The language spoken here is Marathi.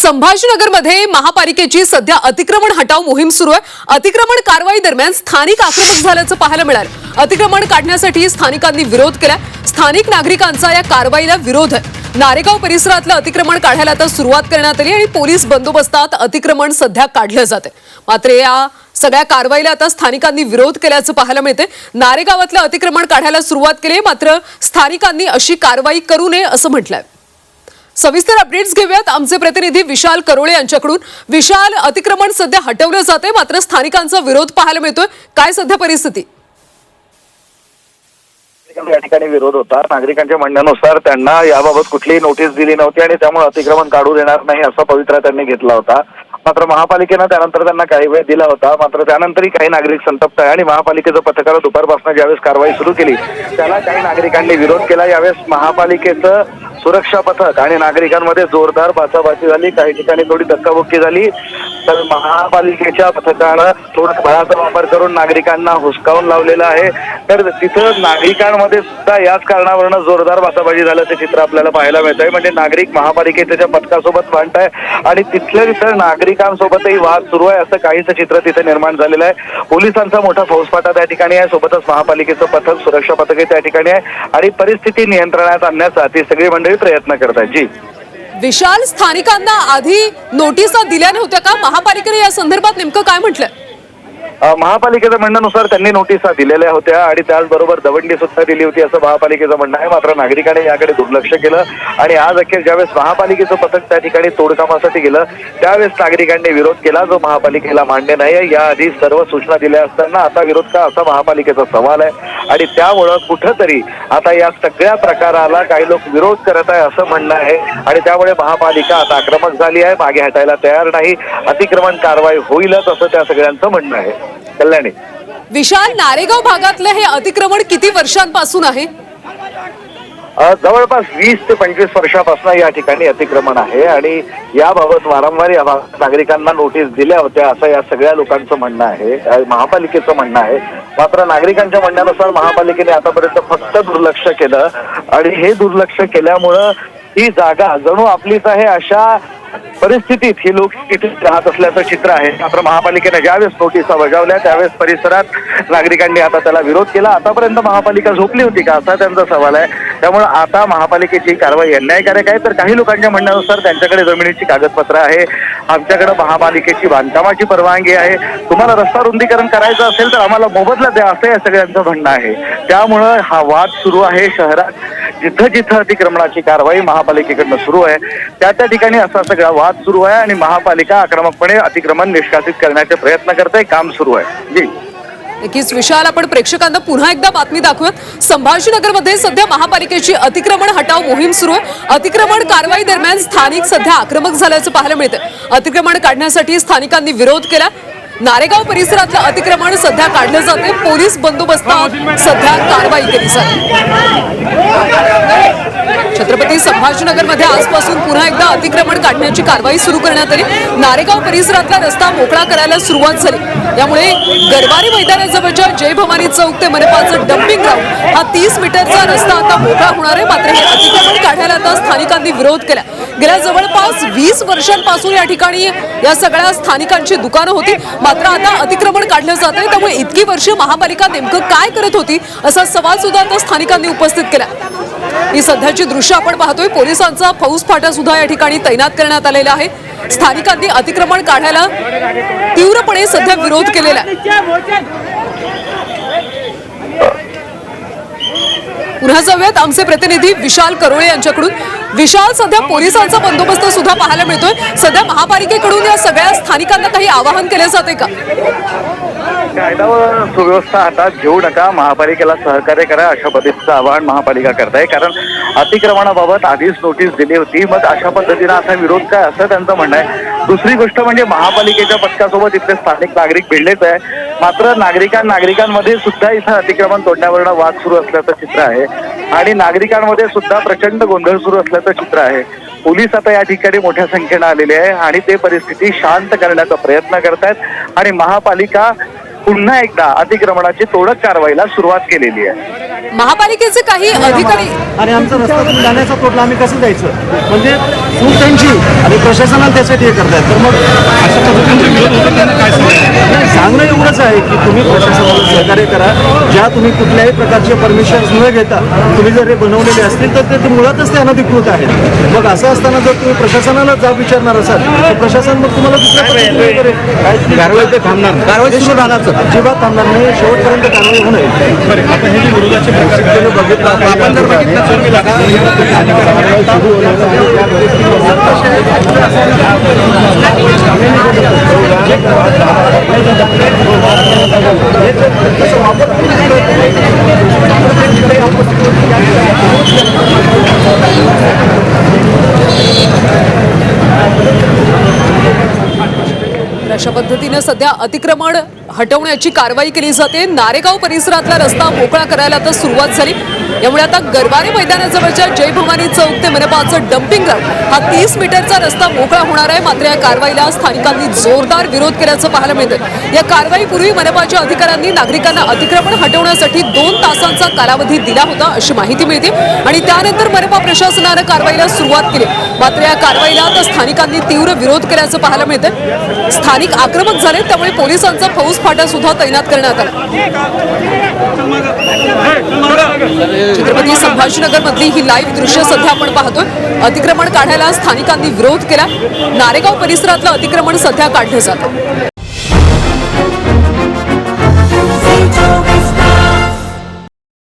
संभाजीनगरमध्ये महापालिकेची सध्या अतिक्रमण हटाव मोहीम सुरू आहे. अतिक्रमण कारवाई दरम्यान स्थानिक आक्रमक झाल्याचं पाहायला मिळालं. अतिक्रमण काढण्यासाठी स्थानिकांनी विरोध केला स्थानिक नागरिकांचा या कारवाईला विरोध आहे. नारेगाव परिसरातलं अतिक्रमण काढायला आता सुरुवात करण्यात आली आणि पोलीस बंदोबस्तात अतिक्रमण सध्या काढलं जाते मात्र या सगळ्या कारवाईला आता स्थानिकांनी विरोध केल्याचं पाहायला मिळते नारेगावातलं अतिक्रमण काढायला सुरुवात केली मात्र स्थानिकांनी अशी कारवाई करू नये असं म्हटलंय. सविस्तर अपडेट्स घेऊयात. आमचे प्रतिनिधी विशाल करोळे यांच्याकडून. विशाल अतिक्रमण सध्या हटवलं जाते मात्र स्थानिकांचा विरोध पाहायला मिळतोय. काय सध्या परिस्थिती? या ठिकाणी विरोध होता. नागरिकांच्या म्हणण्यानुसार त्यांना याबाबत कुठलीही नोटीस दिली नव्हती आणि त्यामुळे अतिक्रमण काढू देणार नाही असा पवित्रा त्यांनी घेतला होता. मात्र महापालिकेनं त्यानंतर त्यांना काही वेळ दिला होता. मात्र त्यानंतरही काही नागरिक संतप्त आहे आणि महापालिकेचं पथकानं दुपारपासून ज्यावेळेस कारवाई सुरू केली त्याला काही नागरिकांनी विरोध केला. यावेळेस महापालिकेचं सुरक्षा पथक आणि नागरिकांमध्ये जोरदार बाचाबाची झाली. काही ठिकाणी थोडी धक्काबुक्की झाली. तर महापालिकेच्या पथकानं थोडं बळाचा वापर करून नागरिकांना हुसकावून लावलेला आहे. तर तिथं नागरिकांमध्ये सुद्धा याच कारणावरनं जोरदार भाषाबाजी झाल्याचं चित्र आपल्याला पाहायला मिळत आहे म्हणजे नागरिक महापालिकेच्या पथकासोबत मांडत आहे आणि तिथल्या तिथं नागरिकांसोबतही वाद सुरू आहे असं काहीच चित्र तिथे निर्माण झालेलं आहे. पोलिसांचा मोठा फौजफाटा त्या ठिकाणी आहे. सोबतच महापालिकेचं पथक सुरक्षा पथकही त्या ठिकाणी आहे. आणि परिस्थिती नियंत्रणात आणण्याचा ती सगळी मंडळी प्रयत्न करत आहेत जी. विशाल स्थानिकांना आधी नोटिसा दिल्या नव्हत्या का? महापालिकेने या संदर्भात नेमकं काय म्हटलंय महापालिकेच्या म्हणण्यानुसार त्यांनी नोटिसा दिलेल्या होत्या आणि त्याचबरोबर दवंडी सुद्धा दिली होती असं महापालिकेचं म्हणणं आहे. मात्र नागरिकांनी याकडे दुर्लक्ष केलं आणि आज अखेर ज्यावेळेस महापालिकेचं पथक त्या ठिकाणी तोडकामासाठी गेलं त्यावेळेस नागरिकांनी विरोध केला जो महापालिकेला मान्य नाही या याआधी सर्व सूचना दिल्या असताना आता विरोध का असा महापालिकेचा सवाल आहे. आणि त्यामुळं कुठंतरी आता या सगळ्या प्रकाराला काही लोक विरोध करत आहे असं म्हणणं आहे. आणि त्यामुळे महापालिका आता आक्रमक झाली आहे. मागे हटायला तयार नाही. अतिक्रमण कारवाई होईलच असं त्या सगळ्यांचं म्हणणं आहे. कल्याणी. विशाल नारेगाव भागातलं हे अतिक्रमण किती वर्षांपासून आहे? जवळपास वीस ते पंचवीस वर्षापासून या ठिकाणी अतिक्रमण आहे आणि याबाबत वारंवार या नागरिकांना नोटीस दिल्या होत्या असं या सगळ्या लोकांचं म्हणणं आहे महापालिकेचं म्हणणं आहे. मात्र नागरिकांच्या म्हणण्यानुसार महापालिकेने आतापर्यंत फक्त दुर्लक्ष केलं आणि हे दुर्लक्ष केल्यामुळं ही जागा जणू आपलीच आहे अशा परिस्थितीत ही लोक तिथे राहत असल्याचं चित्र आहे. मात्र महापालिकेने ज्यावेळेस नोटिसा बजावल्या त्यावेळेस परिसरात नागरिकांनी आता त्याला विरोध केला. आतापर्यंत महापालिका झोपली होती का असा त्यांचा सवाल आहे. त्यामुळे आता महापालिकेची कारवाई अन्यायकारक आहे. तर काही लोकांच्या म्हणण्यानुसार त्यांच्याकडे जमिनीची कागदपत्र आहे. आमच्याकडे महापालिकेची बांधकामाची परवानगी आहे. तुम्हाला रस्ता रुंदीकरण करायचं असेल तर आम्हाला मोबदला द्या असं या सगळ्यांचं म्हणणं आहे. त्यामुळं हा वाद सुरू आहे शहरात. जिथं जिथं अतिक्रमणाची कारवाई महापालिकेकडनं सुरू आहे त्या त्या ठिकाणी असा सगळा वाद सुरू आहे आणि महापालिका आक्रमकपणे अतिक्रमण निष्कासित करण्याचे प्रयत्न करते. काम सुरू आहे. जी. नक्कीच विशाल आपण प्रेक्षकांना पुन्हा एकदा बातमी दाखवूयात. संभाजीनगरमध्ये सध्या महापालिकेची अतिक्रमण हटाव मोहीम सुरू आहे. अतिक्रमण कारवाई दरम्यान स्थानिक सध्या आक्रमक झाल्याचं पाहायला मिळतं अतिक्रमण काढण्यासाठी स्थानिकांनी विरोध केला. नारेगाव परिसरातलं अतिक्रमण सध्या काढलं जाते पोलीस बंदोबस्तात सध्या कारवाई केली जाते. छत्रपती संभाजीनगरमध्ये आजपासून पुन्हा एकदा अतिक्रमण काढण्याची कारवाई सुरू करण्यात आली. नारेगाव परिसरातला रस्ता मोकळा करायला सुरुवात झाली. त्यामुळे गरवारी मैदानाजवळच्या जय भवानी चौक ते मनपाचं डम्पिंग ग्राउंड हा तीस मीटरचा रस्ता आता मोकळा होणार आहे. मात्र हे अतिक्रमण काढायला आता स्थानिकांनी विरोध केला. गेल्या जवळपास वीस वर्षांपासून या ठिकाणी या सगळ्या स्थानिकांची दुकानं होती. मात्र आता अतिक्रमण काढलं जात आहे. त्यामुळे इतकी वर्ष महापालिका नेमकं काय करत होती असा सवाल सुद्धा आता स्थानिकांनी उपस्थित केला. ही सध्याची दृश्य आपण पाहतोय. पोलिसांचा फौज फाटा सुद्धा या ठिकाणी तैनात करण्यात आलेला आहे. स्थानिकांनी अतिक्रमण काढायला तीव्रपणे सध्या विरोध केलेला आहे. पुन्हा जाऊयात आमचे प्रतिनिधी विशाल करोळे यांच्याकडून. विशाल सध्या पोलिसांचा बंदोबस्त सुद्धा पाहायला मिळतोय. सध्या महापालिकेकडून या सगळ्या स्थानिकांना काही आवाहन केले जाते का? कायदा व सुव्यवस्था हातात घेऊ नका. महापालिकेला सहकार्य करा अशा पद्धतीचं आवाहन महापालिका करत आहे कारण अतिक्रमणाबाबत आधीच नोटीस दिली होती. मग अशा पद्धतीनं असा विरोध काय असं त्यांचं म्हणणं आहे. दुसरी गोष्ट म्हणजे महापालिकेच्या पक्षासोबत इथले स्थानिक नागरिक भिडलेच आहे मात्र नागरिकां नागरिकांमध्ये सुद्धा इथं अतिक्रमण तोडण्यावरनं वाद सुरू असल्याचं चित्र आहे. आणि नागरिकांमध्ये सुद्धा प्रचंड गोंधळ सुरू असल्याचं चित्र आहे. पोलीस आता या ठिकाणी मोठ्या संख्येनं आलेले आहे आणि ते परिस्थिती शांत करण्याचा प्रयत्न करतायत. आणि महापालिका पुन्हा एकदा अतिक्रमणाची तोडक कारवाईला सुरुवात केलेली आहे. महापालिकेचे काही अधिकारी आणि आमचा रस्ता तुम्ही जाण्याचा तोडला आम्ही कसं जायचं? म्हणजे चूक त्यांची आणि प्रशासनाला त्यासाठी हे करतायत. तर मग सांगणं एवढंच आहे की तुम्ही प्रशासनाला सहकार्य करा. ज्या तुम्ही कुठल्याही प्रकारचे परमिशन न घेता तुम्ही जर हे बनवलेले असतील तर ते मुळातच ते अनधिकृत आहेत. मग असं असताना जर तुम्ही प्रशासनाला जाब विचारणार असाल तर प्रशासन मग तुम्हाला दुसऱ्या. कारवाई ते थांबणार कारवाई सुरू राहणार अजिबात थांबणार नाही. शेवटपर्यंत कारवाई होणार आता हे जे विरोधाचे प्रकार बघितलं अशा पद्धतीनं सध्या अतिक्रमण हटवण्याची कारवाई केली जाते. नारेगाव परिसरातला रस्ता मोकळा करायला आता सुरुवात झाली. यामुळे आता गरवारे मैदानाजवळच्या जय भवानी चौक ते मनपाचं डम्पिंग ग्राउंड हा तीस मीटरचा रस्ता मोकळा होणार आहे. मात्र या कारवाईला स्थानिकांनी जोरदार विरोध केल्याचं पाहायला मिळतं या कारवाईपूर्वी मनपाच्या अधिकाऱ्यांनी नागरिकांना अतिक्रमण हटवण्यासाठी दोन तासांचा कालावधी दिला होता अशी माहिती मिळते आणि त्यानंतर मनपा प्रशासनानं कारवाईला सुरुवात केली. मात्र या कारवाईला आता स्थानिकांनी तीव्र विरोध केल्याचं पाहायला मिळतं स्थानिक आक्रमक झाले त्यामुळे पोलिसांचा फौज फाटा सुद्धा तैनात करण्यात आला. छत्रपती संभाजीनगर मधली ही लाईव्ह दृश्य सध्या आपण पाहतोय. अतिक्रमण काढायला स्थानिकांनी विरोध केला नारेगाव परिसरातलं अतिक्रमण सध्या काढलं जातं